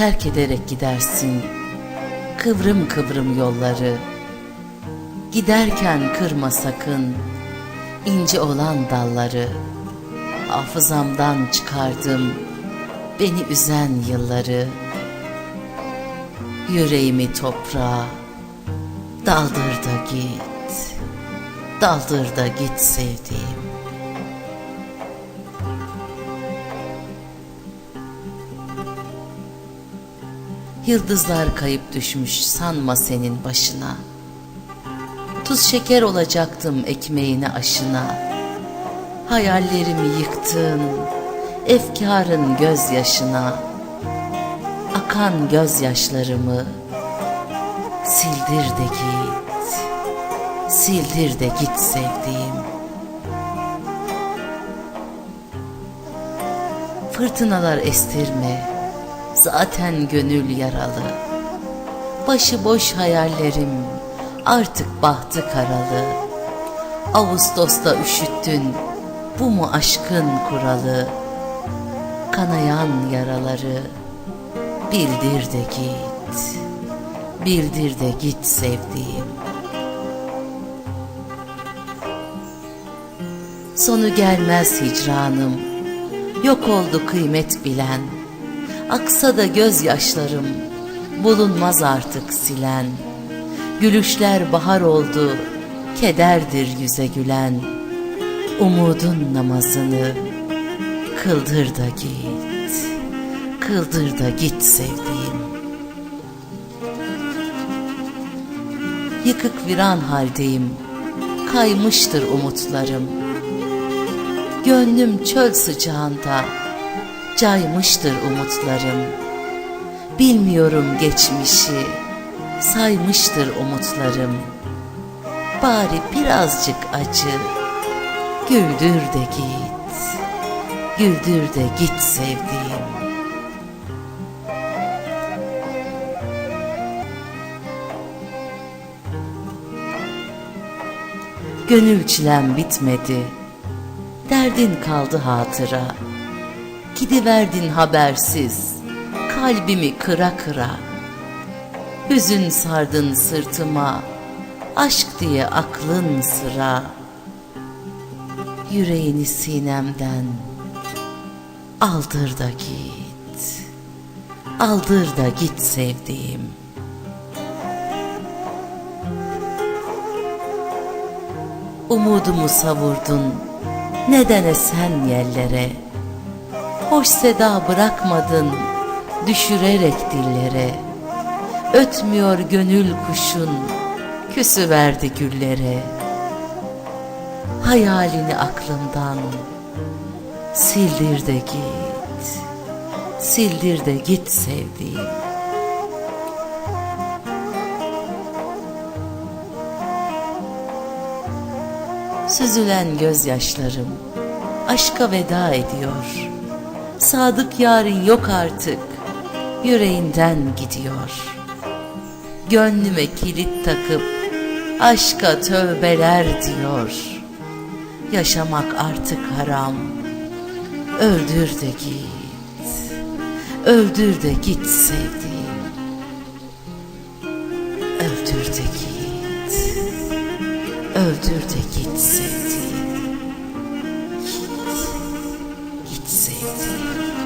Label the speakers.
Speaker 1: terk ederek gidersin kıvrım kıvrım yolları. Giderken kırma sakın ince olan dalları. Hafızamdan çıkardım beni üzen yılları. Yüreğimi toprağa daldır da git. Daldır da git sevdiğim. Yıldızlar kayıp düşmüş sanma senin başına. Tuz şeker olacaktım ekmeğine aşına. Hayallerimi yıktın, efkarın gözyaşına. Akan gözyaşlarımı sildir de git. Sildir de git sevdiğim. Fırtınalar estirme, zaten gönül yaralı. Başıboş hayallerim artık bahtı karalı. Ağustos'ta üşüttün, bu mu aşkın kuralı? Kanayan yaraları bildir de git. Bildir de git sevdiğim. Sonu gelmez hicranım, yok oldu kıymet bilen. Aksa da gözyaşlarım, bulunmaz artık silen. Gülüşler bahar oldu, kederdir yüze gülen. Umudun namazını kıldır da git, kıldır da git sevdiğim. Yıkık viran haldeyim, kaymıştır umutlarım. Gönlüm çöl sıcağında, caymıştır umutlarım. Bilmiyorum geçmişi, saymıştır umutlarım. Bari birazcık acı, güldür de git, güldür de git sevdiğim. Gönül çilem bitmedi, derdin kaldı hatıra. Gidiverdin habersiz, kalbimi kıra kıra. Hüzün sardın sırtıma, aşk diye aklın sıra. Yüreğini sinemden aldır da git, aldır da git sevdiğim. Umudumu savurdun, neden esen yerlere? Hoş seda bırakmadın, düşürerek dillere. Ötmüyor gönül kuşun, küsü verdi güllere. Hayalini aklımdan sildir de git, sildir de git sevdiğim. Süzülen gözyaşlarım aşka veda ediyor. Sadık yarın yok artık, yüreğinden gidiyor. Gönlüme kilit takıp aşka tövbeler diyor. Yaşamak artık haram, öldür de git, öldür de git sevdiğim. Öldür de git, öldür de git sevdiğim. Thank you.